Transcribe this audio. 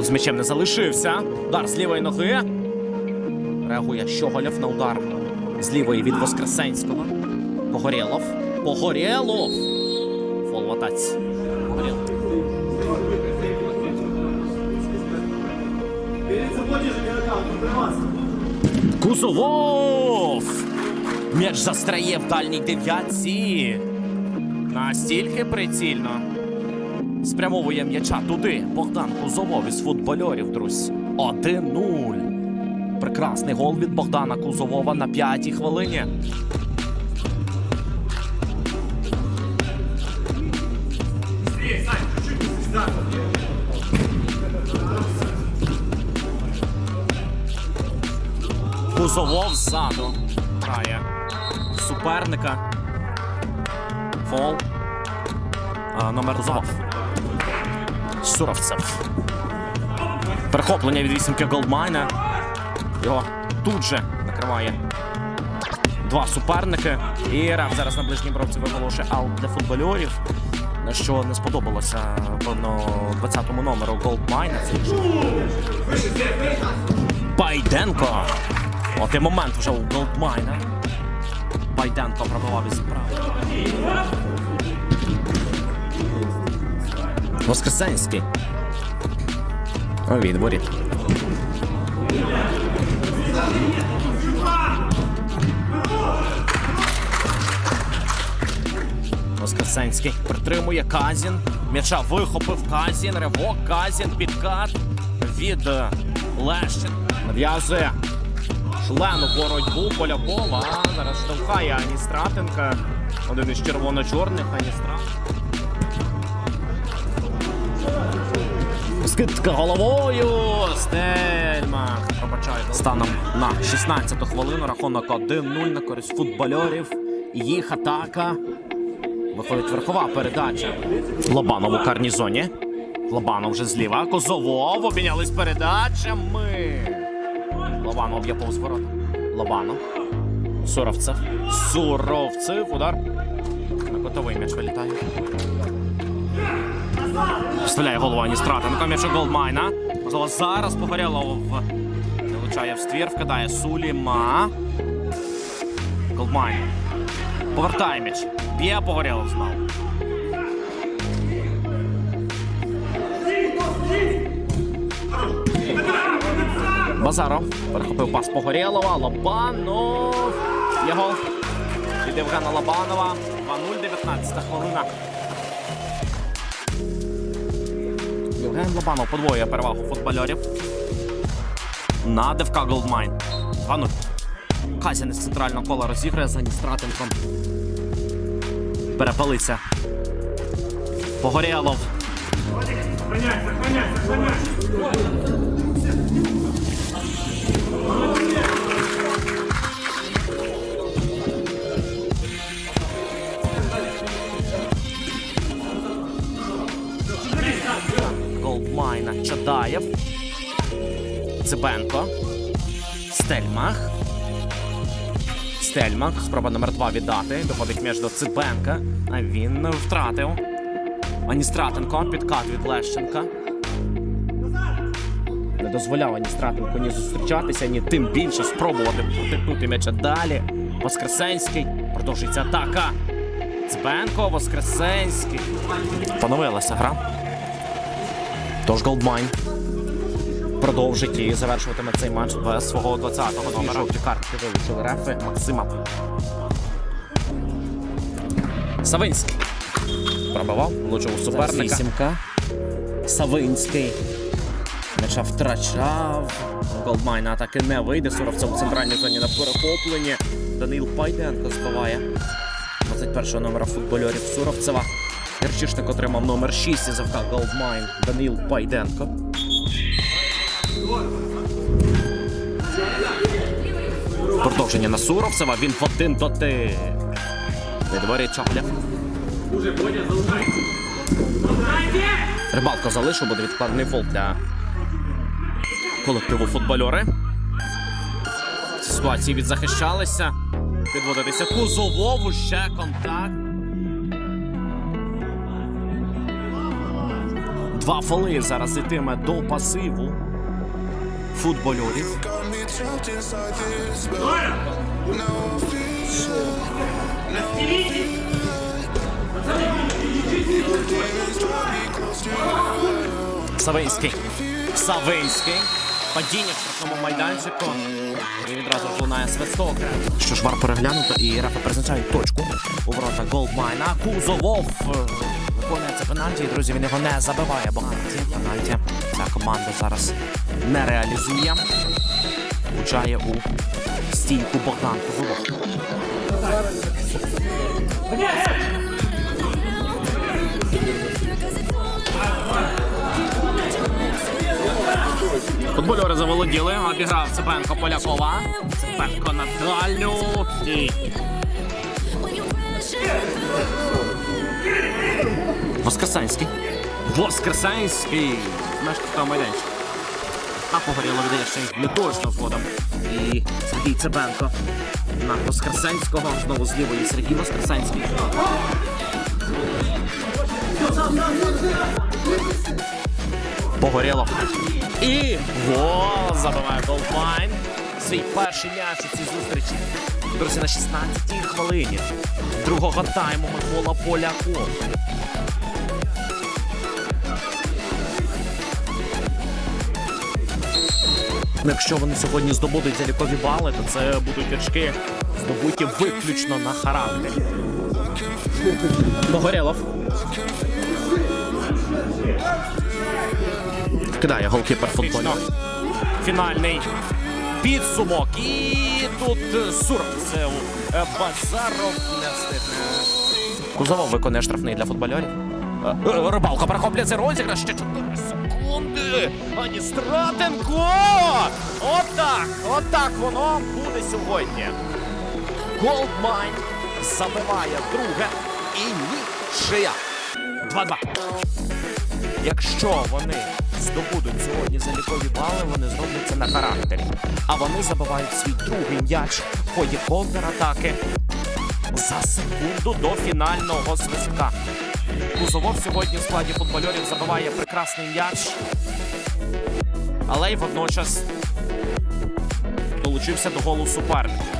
Фол з м'ячем не залишився. Удар з лівої ноги. Реагує Щоголєв на удар з лівої від Воскресенського. Погорєлов. Погорєлов. Фол в. Погорєлов. Кузовов! М'яч застряє в дальній дев'ятці. Настільки прицільно. Спрямовує м'яча туди. Богдан Кузовов із футбольорів, друзі. 1-0. Прекрасний гол від Богдана Кузовова на п'ятій хвилині. Кузовов ззаду. Грає суперника. Фол. А, номер Кузовов. Суровцев. Перехоплення від вісімки Голдмайна. Його тут же накриває два суперники. І Раф зараз на ближній бровці виголошує аут для футбольорів. Що не сподобалося певно 20-му номеру Голдмайна. Байденко. От і момент вже у Голдмайна. Байденко пробивав із справи. Воскресенський. У відборі. Воскресенський притримує Казін. М'яча вихопив Казін. Ривок Казін. Підкат від е, Лещин. Нав'язує члену боротьбу Полякова. Зараз штовхає Ані Стратенка. Один із червоно-чорних Ані Скидка головою. Стельмах. Пробачайте. Станом на 16-ту хвилину. Рахунок 1-0 на користь футбольорів. Їх атака. Виходить верхова передача. Лобанов у карній зоні. Лобанов вже зліва. Козовов обмінялись передачами. Лобанов б'є повз ворота. Лобанов. Суровцев. Суровцев. Удар. На м'яч вилітає. Вставляє голову Ані Стратенко, м'яч у Голдмайна. Можливо, зараз Погорєлов влучає в ствір, вкидає Суліма. Голдмайн. Повертає м'яч. Б'є Погорєлов знову. Базаров перехопив пас Погорєлова. Лобанов. Є гол від Євгена Лобанова. 2-0, 19 хвилина. Лобанов подвоює перевагу футбольорів. На ДФК Голдмайн. 2-0. Казін із центрального кола розіграє за Ністратенком. Перепалиться. Погорєлов. Голдмайна Чадаєв. Цибенко. Стельмах. Стельмах. Спроба номер два віддати. Доходить м'яч до Цибенка. А він втратив. Аністратенко. Підкат від Лещенка. Не дозволяв Аністратенко ні зустрічатися, ні тим більше спробувати протикнути м'яча далі. Воскресенський. Продовжується атака. Цибенко, Воскресенський. Поновилася гра. Тож Голдмайн продовжить і завершуватиме цей матч без свого 20-го номера. Жовті картки вилучили рефи Максима. Савинський. Пробивав, влучив у суперника. Вісімка. Савинський. М'яча втрачав. Голдмайн на атаки не вийде. Суровцев у центральній зоні на перехопленні. Данил Пайденко збиває. 21-го номера футбольорів Суровцева. Герчишник отримав номер 6 із АФК Голдмайн Данил Пайденко. Продовження на Суровцева. Він в один дотик. Відворить Чоглєв. Рибалко залишив, буде відкладений фол для колективу футбольори. В цій ситуації відзахищалися. Підводитися Кузовову ще контакт. Два фоли зараз йтиме до пасиву футбольорів. Савинський. Савинський. Падіння в штрафному майданчику. І відразу лунає свисток. Що ж вар переглянуто і рефи призначають точку у ворота Голдмайна. Кузовов виконує це пенальті. І, друзі, він його не забиває. Бо пенальті, ця команда зараз не реалізує. Влучає у стійку Богдан Кузовов. Футбольори заволоділи, обіграв Цепенко Полякова. Цепенко на дальню. Воскресенський. Воскресенський. Мешкав майданчик. А погоріло віддає ще й точно згодом. І Сергій Цепенко на Воскресенського. Знову з лівої Сергій Воскресенський. Погоріло. І гол забиває Голдмайн. Свій перший м'яч у цій зустрічі. Друзі, на 16-й хвилині другого тайму Микола Поляков. Якщо вони сьогодні здобудуть залікові бали, то це будуть очки здобуті виключно на характері. Погорєлов. Кидає голкіпер футбольно. Фінальний підсумок. І тут е, Сурцев. Е, Базаров не встигне. Кузовов виконує штрафний для футбольорів. Е, Рибалка перехоплює цей розіграш. Ще 4 секунди. Ані Стратенко! Отак! Отак воно буде сьогодні. Голдмайн забиває друге і нічия. 2-2. Якщо вони здобудуть сьогодні залікові бали, вони зроблять це на характері. А вони забивають свій другий м'яч в ході контратаки за секунду до фінального свистка. Кузовов сьогодні в складі футбольорів забиває прекрасний м'яч, але й водночас долучився до голу суперника.